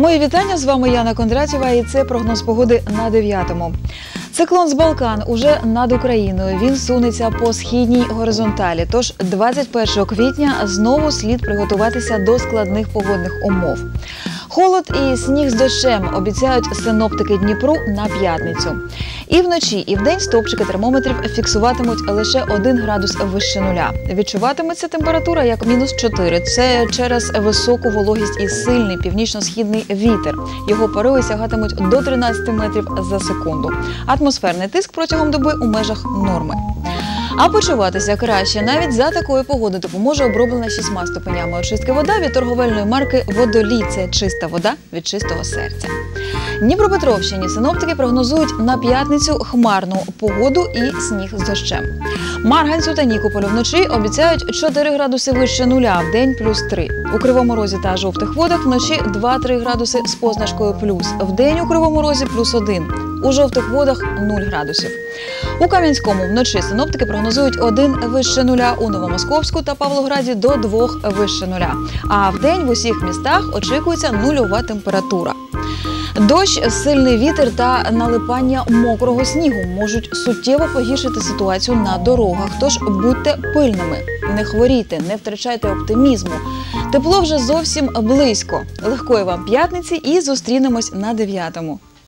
Мої вітання з вами Яна Кондратєва, і це прогноз погоди на 9-му. Циклон з Балкан уже над Україною. Він сунеться по східній горизонталі. Тож 21 квітня знову слід приготуватися до складних погодних умов. Холод і сніг з дощем обіцяють синоптики Дніпру на п'ятницю. І вночі, і вдень стопчики термометрів фіксуватимуть лише 1 градус вище нуля. Відчуватиметься температура як мінус 4. Це через високу вологість і сильний північно-східний вітер. Його пориви сягатимуть до 13 метрів за секунду. Атмосферний тиск протягом доби у межах норми. А почуватися краще навіть за такої погоди допоможе оброблена шістьма ступенями очистки вода від торговельної марки Водолій. Це чиста вода від чистого серця. Дніпропетровщині синоптики прогнозують на п'ятницю хмарну погоду і сніг з дощем. Марганцю та Нікополю вночі обіцяють 4 градуси вище нуля, в день плюс 3. У Кривому Розі та жовтих водах вночі 2-3 градуси з позначкою плюс, в день у Кривому Розі плюс 1. У жовтих водах 0 градусів. У Кам'янському вночі синоптики прогнозують 1 вище нуля, у Новомосковську та Павлограді до 2 вище нуля. А в день в усіх містах очікується нульова температура. Дощ, сильний вітер та налипання мокрого снігу можуть суттєво погіршити ситуацію на дорогах. Тож будьте пильними, не хворійте, не втрачайте оптимізму. Тепло вже зовсім близько. Легкої вам п'ятниці і зустрінемось на дев'ятому.